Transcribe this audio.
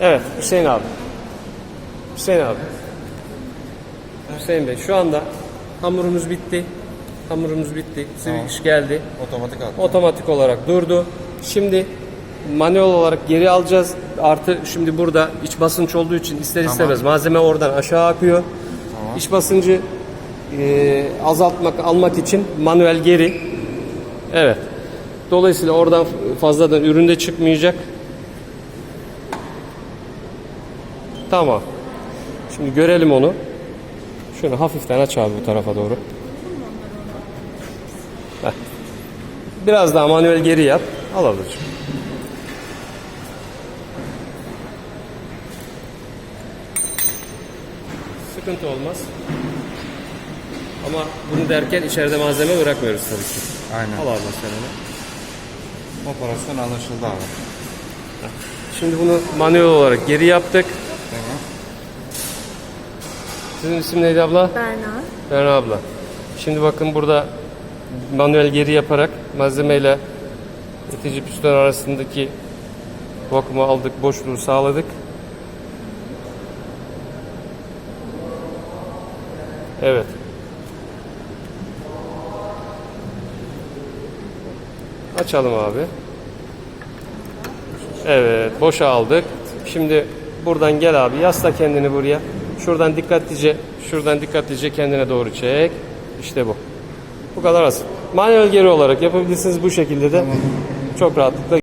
Evet Hüseyin abi. Hüseyin abi. Hüseyin Bey şu anda hamurumuz bitti. Hamurumuz bitti. Siviş tamam. geldi. Otomatik attı. Otomatik olarak durdu. Şimdi manuel olarak geri alacağız. Artı şimdi burada iç basınç olduğu için ister istemez tamam. malzeme oradan aşağı akıyor. Tamam. İç basıncı e, azaltmak almak için manuel geri. Evet. Dolayısıyla oradan fazladan ürün de çıkmayacak. Tamam. Şimdi görelim onu. Şunu hafiften aç abi bu tarafa doğru. Biraz daha manuel geri yap. Al ablacığım. Sıkıntı olmaz. Ama bunu derken içeride malzeme bırakmıyoruz tabii ki. Aynen. Al sen onu. Operasyon anlaşıldı abi. Şimdi bunu manuel olarak geri yaptık. Tamam. Sizin isim neydi abla? Berna. Berna abla. Şimdi bakın burada manuel geri yaparak malzemeyle itici piston arasındaki vakumu aldık, boşluğu sağladık. Evet. Açalım abi. Evet, boşa aldık. Şimdi buradan gel abi, yasla kendini buraya. Şuradan dikkatlice, şuradan dikkatlice kendine doğru çek. İşte bu. Bu kadar az. Manuel geri olarak yapabilirsiniz bu şekilde de. Çok rahatlıkla